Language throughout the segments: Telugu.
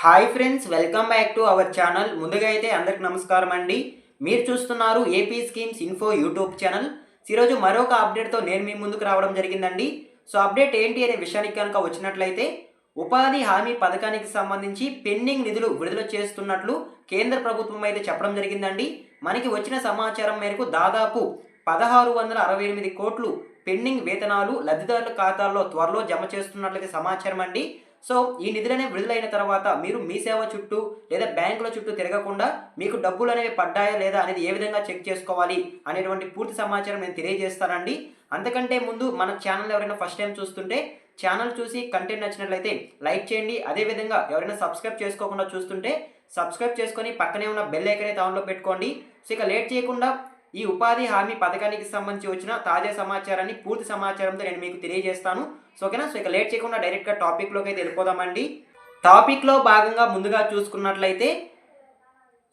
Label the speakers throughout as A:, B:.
A: Hi friends welcome back to our channel. ముందుగా అయితే అందరికి నమస్కారం అండి. మీరు చూస్తున్నారు AP schemes info YouTube channel. ఈరోజు మరొక అప్డేట్తో నేను మీ ముందుకు రావడం జరిగిందండి. సో అప్డేట్ ఏంటి అనే విషయానికి కనుక వచ్చినట్లయితే ఉపాధి హామీ పథకానికి సంబంధించి పెండింగ్ నిధులు విడుదల చేస్తున్నట్లు కేంద్ర ప్రభుత్వం అయితే చెప్పడం జరిగిందండి. మనకి వచ్చిన సమాచారం మేరకు దాదాపు పదహారు వందల అరవై ఎనిమిది కోట్లు పెండింగ్ వేతనాలు లబ్ధిదారుల ఖాతాల్లో త్వరలో జమ చేస్తున్నట్లయితే సమాచారం అండి. సో ఈ నిధులనే విడుదలైన తర్వాత మీరు మీ సేవ చుట్టూ లేదా బ్యాంకుల చుట్టూ తిరగకుండా మీకు డబ్బులు అనేవి పడ్డాయా లేదా అనేది ఏ విధంగా చెక్ చేసుకోవాలి అనేటువంటి పూర్తి సమాచారం నేను తెలియజేస్తానండి. అంతకంటే ముందు మన ఛానల్ ఎవరైనా ఫస్ట్ టైం చూస్తుంటే ఛానల్ చూసి కంటెంట్ నచ్చినట్లయితే లైక్ చేయండి. అదేవిధంగా ఎవరైనా సబ్స్క్రైబ్ చేసుకోకుండా చూస్తుంటే సబ్స్క్రైబ్ చేసుకొని పక్కనే ఉన్న బెల్ ఐకన్ అయితే ఆన్లో పెట్టుకోండి. సో ఇక లేట్ చేయకుండా ఈ ఉపాధి హామీ పథకానికి సంబంధించి వచ్చిన తాజా సమాచారాన్ని పూర్తి సమాచారంతో నేను మీకు తెలియజేస్తాను. సో ఓకేనా సో ఇక లేట్ చేయకుండా డైరెక్ట్గా టాపిక్లోకి అయితే వెళ్ళిపోదామండి. టాపిక్లో భాగంగా ముందుగా చూసుకున్నట్లయితే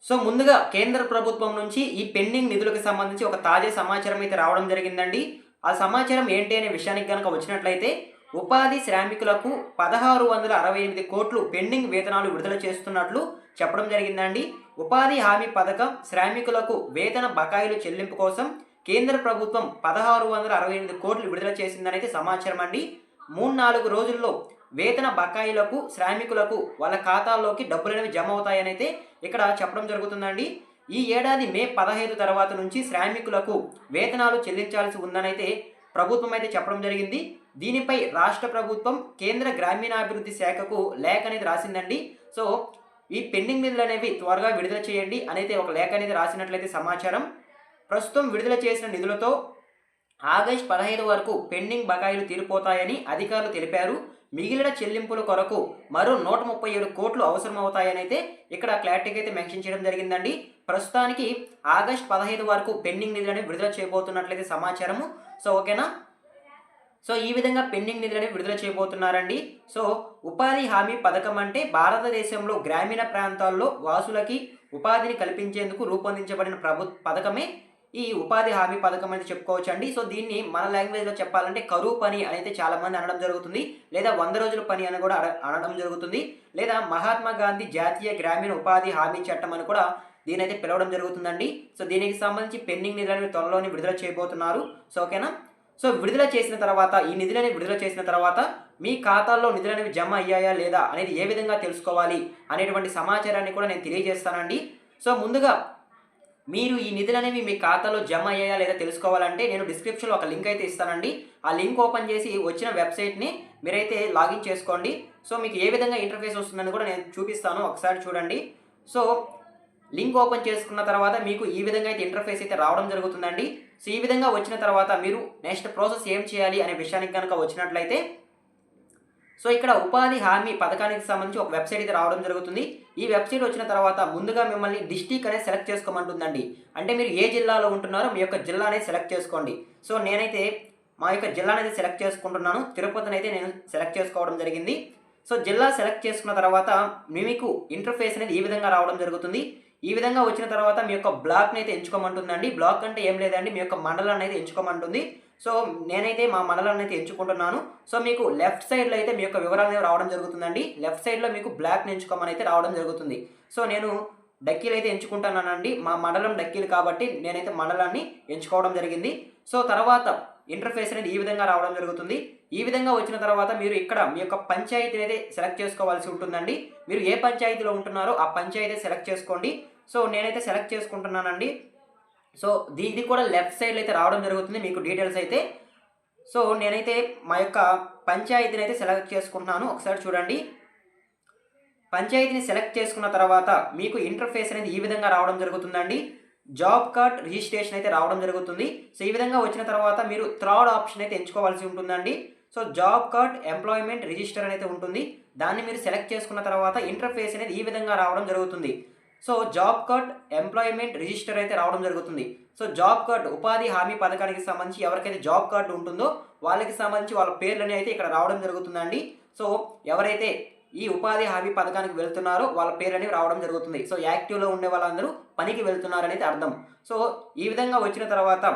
A: సో ముందుగా కేంద్ర ప్రభుత్వం నుంచి ఈ పెండింగ్ నిధులకు సంబంధించి ఒక తాజా సమాచారం అయితే రావడం జరిగిందండి. ఆ సమాచారం ఏంటి అనే విషయానికి కనుక వచ్చినట్లయితే ఉపాధి శ్రామికులకు పదహారు వందల అరవై ఎనిమిది కోట్లు పెండింగ్ వేతనాలు విడుదల చేస్తున్నట్లు చెప్పడం జరిగిందండి. ఉపాధి హామీ పథకం శ్రామికులకు వేతన బకాయిలు చెల్లింపు కోసం కేంద్ర ప్రభుత్వం పదహారు వందల అరవై ఎనిమిది కోట్లు విడుదల చేసిందనైతే సమాచారం అండి మూడు నాలుగు రోజుల్లో వేతన బకాయిలకు శ్రామికులకు వాళ్ళ ఖాతాల్లోకి డబ్బులనేవి జమ అవుతాయనైతే ఇక్కడ చెప్పడం జరుగుతుందండి. ఈ ఏడాది మే పదహైదు తర్వాత నుంచి శ్రామికులకు వేతనాలు చెల్లించాల్సి ఉందనైతే ప్రభుత్వం అయితే చెప్పడం జరిగింది. దీనిపై రాష్ట్ర ప్రభుత్వం కేంద్ర గ్రామీణాభివృద్ధి శాఖకు లేఖ అనేది రాసిందండి. సో ఈ పెండింగ్ నిధులు అనేవి త్వరగా విడుదల చేయండి అనేది ఒక లేఖ అనేది రాసినట్లయితే సమాచారం. ప్రస్తుతం విడుదల చేసిన నిధులతో ఆగస్ట్ పదహైదు వరకు పెండింగ్ బకాయిలు తీరిపోతాయని అధికారులు తెలిపారు. మిగిలిన చెల్లింపుల కొరకు మరో నూట ముప్పై ఏడు కోట్లు అవసరమవుతాయని అయితే ఇక్కడ క్లారిటీకి అయితే మెన్షన్ చేయడం జరిగిందండి. ప్రస్తుతానికి ఆగస్ట్ పదహైదు వరకు పెండింగ్ నిధులని విడుదల చేయబోతున్నట్లయితే సమాచారము. సో ఓకేనా? సో ఈ విధంగా పెండింగ్ నిధులని విడుదల చేయబోతున్నారండి. సో ఉపాధి హామీ పథకం అంటే భారతదేశంలో గ్రామీణ ప్రాంతాల్లో వాసులకి ఉపాధిని కల్పించేందుకు రూపొందించబడిన ప్రభు పథకమే ఈ ఉపాధి హామీ పథకం అనేది చెప్పుకోవచ్చు అండి సో దీన్ని మన లాంగ్వేజ్లో చెప్పాలంటే కరువు పని అనేది చాలామంది అనడం జరుగుతుంది. లేదా వంద రోజుల పని అని కూడా అనడం జరుగుతుంది. లేదా మహాత్మా గాంధీ జాతీయ గ్రామీణ ఉపాధి హామీ చట్టం అని కూడా దీని అయితే పిలవడం జరుగుతుందండి. సో దీనికి సంబంధించి పెండింగ్ నిధులను త్వరలోనే విడుదల చేయబోతున్నారు. సో ఓకేనా? సో విడుదల చేసిన తర్వాత ఈ నిధులని విడుదల చేసిన తర్వాత మీ ఖాతాల్లో నిధులు అనేవి జమ అయ్యాయా లేదా అనేది ఏ విధంగా తెలుసుకోవాలి అనేటువంటి సమాచారాన్ని కూడా నేను తెలియజేస్తానండి. సో ముందుగా మీరు ఈ నిధులు అనేవి మీ ఖాతాలో జమ అయ్యాయా లేదా తెలుసుకోవాలంటే నేను డిస్క్రిప్షన్లో ఒక లింక్ అయితే ఇస్తానండి. ఆ లింక్ ఓపెన్ చేసి వచ్చిన వెబ్సైట్ని మీరైతే లాగిన్ చేసుకోండి. సో మీకు ఏ విధంగా ఇంటర్ఫేస్ వస్తుందని కూడా నేను చూపిస్తాను. ఒకసారి చూడండి. సో లింక్ ఓపెన్ చేసుకున్న తర్వాత మీకు ఈ విధంగా అయితే ఇంటర్ఫేస్ అయితే రావడం జరుగుతుందండి. సో ఈ విధంగా వచ్చిన తర్వాత మీరు నెక్స్ట్ ప్రాసెస్ ఏం చేయాలి అనే విషయానికి కనుక వచ్చినట్లయితే సో ఇక్కడ ఉపాధి హామీ పథకానికి సంబంధించి ఒక వెబ్సైట్ అయితే రావడం జరుగుతుంది. ఈ వెబ్సైట్ వచ్చిన తర్వాత ముందుగా మిమ్మల్ని డిస్టిక్ అనేది సెలెక్ట్ చేసుకోమంటుందండి. అంటే మీరు ఏ జిల్లాలో ఉంటున్నారో మీ యొక్క జిల్లా అనేది సెలెక్ట్ చేసుకోండి. సో నేనైతే మా యొక్క జిల్లా అనేది సెలెక్ట్ చేసుకుంటున్నాను. తిరుపతిని అయితే నేను సెలెక్ట్ చేసుకోవడం జరిగింది. సో జిల్లా సెలెక్ట్ చేసుకున్న తర్వాత మీకు ఇంటర్ఫేస్ అనేది ఈ విధంగా రావడం జరుగుతుంది. ఈ విధంగా వచ్చిన తర్వాత మీ యొక్క బ్లాక్ని అయితే ఎంచుకోమంటుందండి. బ్లాక్ అంటే ఏం లేదండి. మీ యొక్క మండలాన్ని అయితే ఎంచుకోమంటుంది. సో నేనైతే మా మండలాన్ని అయితే ఎంచుకుంటున్నాను. సో మీకు లెఫ్ట్ సైడ్లో అయితే మీ యొక్క వివరాలు రావడం జరుగుతుందండి. లెఫ్ట్ సైడ్లో మీకు బ్లాక్ని ఎంచుకోమని అయితే రావడం జరుగుతుంది. సో నేను డక్కీలు అయితే ఎంచుకుంటున్నానండి. మా మండలం డక్కీలు కాబట్టి నేనైతే మండలాన్ని ఎంచుకోవడం జరిగింది. సో తర్వాత ఇంటర్ఫేస్ అనేది ఈ విధంగా రావడం జరుగుతుంది. ఈ విధంగా వచ్చిన తర్వాత మీరు ఇక్కడ మీ యొక్క పంచాయతీని అయితే సెలెక్ట్ చేసుకోవాల్సి ఉంటుందండి. మీరు ఏ పంచాయతీలో ఉంటున్నారో ఆ పంచాయతీ సెలెక్ట్ చేసుకోండి. సో నేనైతే సెలెక్ట్ చేసుకుంటున్నానండి. సో దీనికి ఇది కూడా లెఫ్ట్ సైడ్లో అయితే రావడం జరుగుతుంది. మీకు డీటెయిల్స్ అయితే సో నేనైతే మా యొక్క పంచాయతీని అయితే సెలెక్ట్ చేసుకుంటున్నాను. ఒకసారి చూడండి. పంచాయతీని సెలెక్ట్ చేసుకున్న తర్వాత మీకు ఇంటర్ఫేస్ అనేది ఈ విధంగా రావడం జరుగుతుందండి. జాబ్ కార్డ్ రిజిస్ట్రేషన్ అయితే రావడం జరుగుతుంది. సో ఈ విధంగా వచ్చిన తర్వాత మీరు థర్డ్ ఆప్షన్ అయితే ఎంచుకోవాల్సి ఉంటుందండి. So job card employment register అనేది ఉంటుంది. దాన్ని మీరు సెలెక్ట్ చేసుకున్న తర్వాత ఇంటర్ఫేస్ అనేది ఈ విధంగా రావడం జరుగుతుంది. So job card employment register అయితే రావడం జరుగుతుంది. సో జాబ్ కార్డ్ ఉపాధి హామీ పథకానికి సంబంధించి ఎవరికైతే జాబ్ కార్డు ఉంటుందో వాళ్ళకి సంబంధించి వాళ్ళ పేర్లని అయితే ఇక్కడ రావడం జరుగుతుందండి. సో ఎవరైతే ఈ ఉపాధి హామీ పథకానికి వెళ్తున్నారో వాళ్ళ పేరు అనేవి రావడం జరుగుతుంది. సో యాక్టివ్లో ఉండే వాళ్ళందరూ పనికి వెళ్తున్నారనేది అర్థం. సో ఈ విధంగా వచ్చిన తర్వాత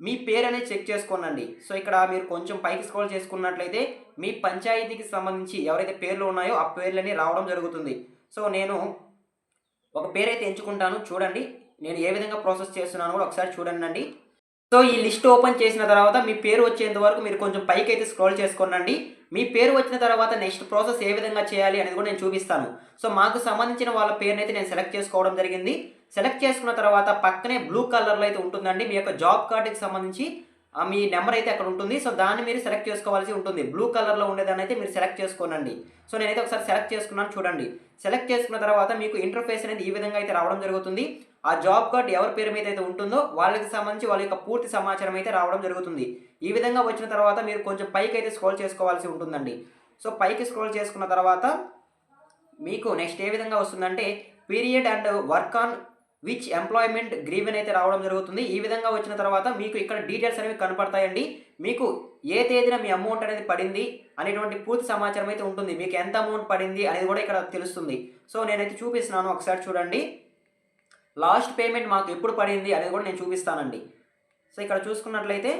A: మీ పేరు అనేది చెక్ చేసుకోనండి. సో ఇక్కడ మీరు కొంచెం పైకి స్క్రోల్ చేసుకున్నట్లయితే మీ పంచాయతీకి సంబంధించి ఎవరైతే పేర్లు ఉన్నాయో ఆ పేర్లని రావడం జరుగుతుంది. సో నేను ఒక పేరు అయితే ఎంచుకుంటాను. చూడండి. నేను ఏ విధంగా ప్రాసెస్ చేస్తున్నాను కూడా ఒకసారి చూడండి అండి సో ఈ లిస్ట్ ఓపెన్ చేసిన తర్వాత మీ పేరు వచ్చేంత వరకు మీరు కొంచెం పైకి అయితే స్క్రోల్ చేసుకోనండి మీ పేరు వచ్చిన తర్వాత నెక్స్ట్ ప్రాసెస్ ఏ విధంగా చేయాలి అనేది కూడా నేను చూపిస్తాను. సో మాకు సంబంధించిన వాళ్ళ పేరుని అయితే నేను సెలెక్ట్ చేసుకోవడం జరిగింది. సెలెక్ట్ చేసుకున్న తర్వాత పక్కనే బ్లూ కలర్లో అయితే ఉంటుందండి. మీ యొక్క జాబ్ కార్డుకి సంబంధించి మీ నెంబర్ అయితే అక్కడ ఉంటుంది. సో దాన్ని మీరు సెలెక్ట్ చేసుకోవాల్సి ఉంటుంది. బ్లూ కలర్లో ఉండేదాన్ని అయితే మీరు సెలెక్ట్ చేసుకోనండి. సో నేనైతే ఒకసారి సెలెక్ట్ చేసుకున్నాను చూడండి. సెలెక్ట్ చేసుకున్న తర్వాత మీకు ఇంటర్ఫేస్ అనేది ఈ విధంగా అయితే రావడం జరుగుతుంది. ఆ జాబ్ కార్డ్ ఎవరి పేరు మీద అయితే ఉంటుందో వాళ్ళకి సంబంధించి వాళ్ళ యొక్క పూర్తి సమాచారం అయితే రావడం జరుగుతుంది. ఈ విధంగా వచ్చిన తర్వాత మీరు కొంచెం పైకి అయితే స్క్రోల్ చేసుకోవాల్సి ఉంటుందండి. సో పైకి స్క్రోల్ చేసుకున్న తర్వాత మీకు నెక్స్ట్ ఏ విధంగా వస్తుందంటే period and work on which employment grievance అయితే రావడం జరుగుతుంది. ఈ విధంగా వచ్చిన తర్వాత మీకు ఇక్కడ డీటెయిల్స్ అనేవి కనపడతాయండి. మీకు ఏ తేదీన మీ అమౌంట్ అనేది పడింది అనేటువంటి పూర్తి సమాచారం అయితే ఉంటుంది. మీకు ఎంత అమౌంట్ పడింది అనేది కూడా ఇక్కడ తెలుస్తుంది. సో నేనైతే చూపిస్తున్నాను. ఒకసారి చూడండి. లాస్ట్ పేమెంట్ మాకు ఎప్పుడు పడింది అనేది కూడా నేను చూపిస్తానండి. సో ఇక్కడ చూసుకున్నట్లయితే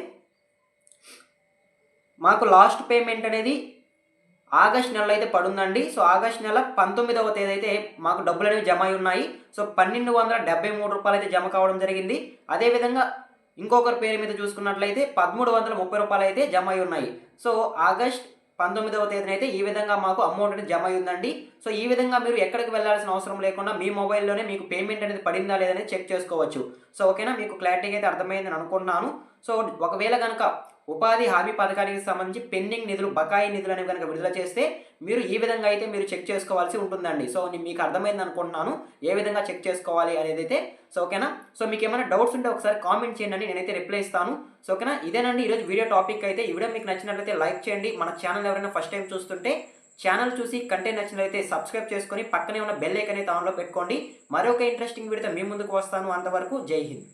A: మాకు లాస్ట్ పేమెంట్ అనేది ఆగస్ట్ నెలలో అయితే పడుందండి. సో ఆగస్ట్ నెల పంతొమ్మిదవ తేదీ అయితే మాకు డబ్బులు అనేవి జమ అయి ఉన్నాయి సో పన్నెండు వందల డెబ్బై మూడు రూపాయలు అయితే జమ కావడం జరిగింది. అదేవిధంగా ఇంకొకరి పేరు మీద చూసుకున్నట్లయితే పదమూడు వందల ముప్పై రూపాయలు అయితే జమ అయి ఉన్నాయి సో ఆగస్ట్ పంతొమ్మిదవ తేదీన అయితే ఈ విధంగా మాకు అమౌంట్ అనేది జమ అయి ఉందండి సో ఈ విధంగా మీరు ఎక్కడికి వెళ్ళాల్సిన అవసరం లేకుండా మీ మొబైల్లోనే మీకు పేమెంట్ అనేది పడిందా లేదని చెక్ చేసుకోవచ్చు. సో ఓకేనా? మీకు క్లారిటీగా అయితే అర్థమైందని అనుకుంటున్నాను. సో ఒకవేళ కనుక ఉపాధి హామీ పథకానికి సంబంధించి పెండింగ్ నిధులు బకాయి నిధులు అనేవి కనుక విడుదల చేస్తే మీరు ఈ విధంగా అయితే మీరు చెక్ చేసుకోవాల్సి ఉంటుందండి. సో నేను మీకు అర్థమైంది అనుకుంటున్నాను. ఏ విధంగా చెక్ చేసుకోవాలి అనేది అయితే సో ఓకేనా సో మీకు ఏమైనా డౌట్స్ ఉంటే ఒకసారి కామెంట్ చేయండి నేనైతే రిప్లై ఇస్తాను. సో ఓకేనా ఇదేనండి ఈరోజు వీడియో టాపిక్ అయితే. ఈ వీడియో మీకు నచ్చినట్లయితే లైక్ చేయండి. మన ఛానల్ ఎవరైనా ఫస్ట్ టైం చూస్తుంటే ఛానల్ చూసి కంటెంట్ నచ్చినట్లయితే సబ్స్క్రైబ్ చేసుకొని పక్కనే ఉన్న బెల్ ఐకన్ అయితే ఆన్లో పెట్టుకోండి. మరొక ఇంట్రెస్టింగ్ వీడియోతో మీ ముందుకు వస్తాను. అంతవరకు జై హింద్.